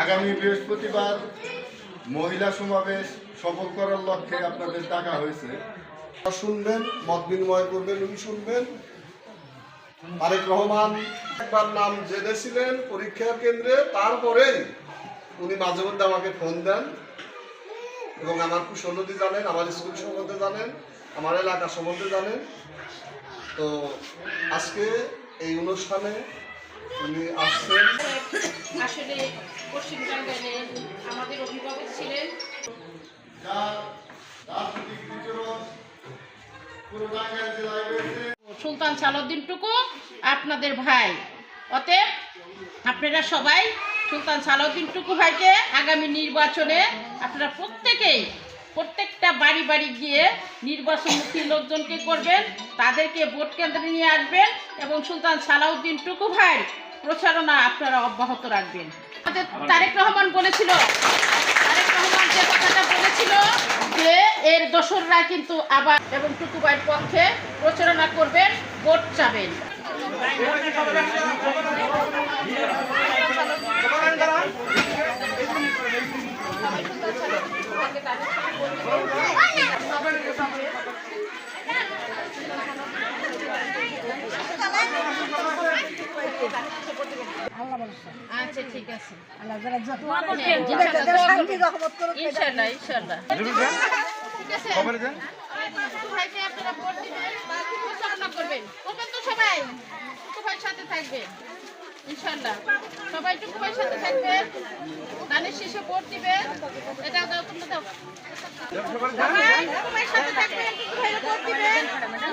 আগামী বৃহস্পতিবার মহিলা সমাবেশ সফল করার লক্ষ্যে আপনাদের ডাকা হয়েছে। শুনবেন, মত বিনিময় করবেন, উনি শুনবেন। তারেক রহমান একবার নাম জেনেছিলেন পরীক্ষা কেন্দ্রে, তারপরেই উনি মাঝে মধ্যে আমাকে ফোন দেন এবং আমার কুশলতি জানেন, আমার স্কুল সম্বন্ধে জানেন, আমার এলাকা সম্বন্ধে জানেন। তো আজকে এই অনুষ্ঠানে উনি আসছেন। আসলে টাঙ্গাইল জেলায় রয়েছে সুলতান সালাউদ্দিন টুকু আপনাদের ভাই। অতএব আপনারা সবাই সুলতান সালাউদ্দিন টুকু ভাইকে আগামী নির্বাচনে আপনারা প্রত্যেকেই, প্রত্যেকটা বাড়ি বাড়ি গিয়ে নির্বাচনমুখী লোকজনকে করবেন, তাদেরকে ভোট কেন্দ্রে নিয়ে আসবেন এবং সুলতান সালাউদ্দিন টুকু ভাই প্রচারণা আপনারা অব্যাহত রাখবেন। আমাদের তারেক রহমান বলেছিল তারেক রহমান যে কথাটা বলেছিল যে এর দোসররা কিন্তু আবার এবং টুকুবাইয়ের পক্ষে প্রচারণা করবেন ভোট চাবেন। আচ্ছা ঠিক আছে। ইনশাল্লাহ ইনশাল্লাহ ঠিক আছে। ভাইকে আপনারা ভোট দিবেন প্রচারণা করবেন। করবেন তো সবাই। টুকু ভাইয়ের সাথে থাকবেন ইনশাল্লাহ সবাই সাথে থাকবেন ধানের শেষে ভোট দিবেন। এটা দাও তোমরা দাও সবাই সাথে থাকবেন ভোট দিবেন।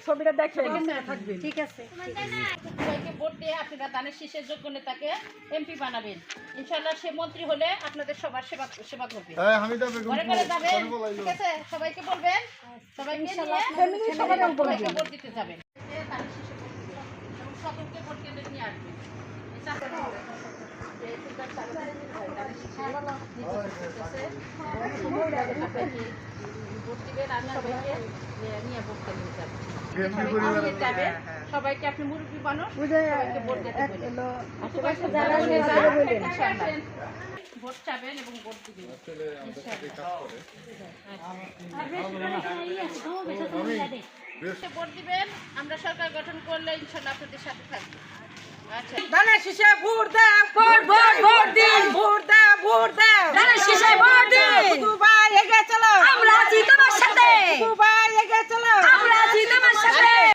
ছবিটা দেখেন ঠিক আছে ভোট দিয়ে আপনারা দানের শীষের যোগ্য নেতাকে এমপি বানাবেন ইনশাল্লাহ সে মন্ত্রী হলে আপনাদের সবার সেবা সেবা করবে হ্যাঁ হামিদা বেগম ঘরে ঘরে যাবেন ঠিক আছে সবাইকে বলবেন সবাইকে নিয়ে সবাইকে ভোট দিতে যাবেন সকলকে ভোট কেন্দ্রে নিয়ে আসবেন দিবেন আর সবাইকে নিয়ে ভোট কেন্দ্রে যাবেন বিএনপি সবাইকে পরিবারের নিয়ে যাবেন সবাইকে আপনি মুরব্বী মানুষ সবাইকে ভোট দিতে বলবেন। ভোট চাবেন এবং ভোট দিবেন। ভোট দিবেন আমরা সরকার গঠন করলে ইনশাল্লাহ আপনাদের সাথে থাকব। আচ্ছা। ধানের শীষে ভোট দাও ভোট ভোট ভোট দিন ভোট দাও ভোট দাও ধানের শীষে ভোট দিন।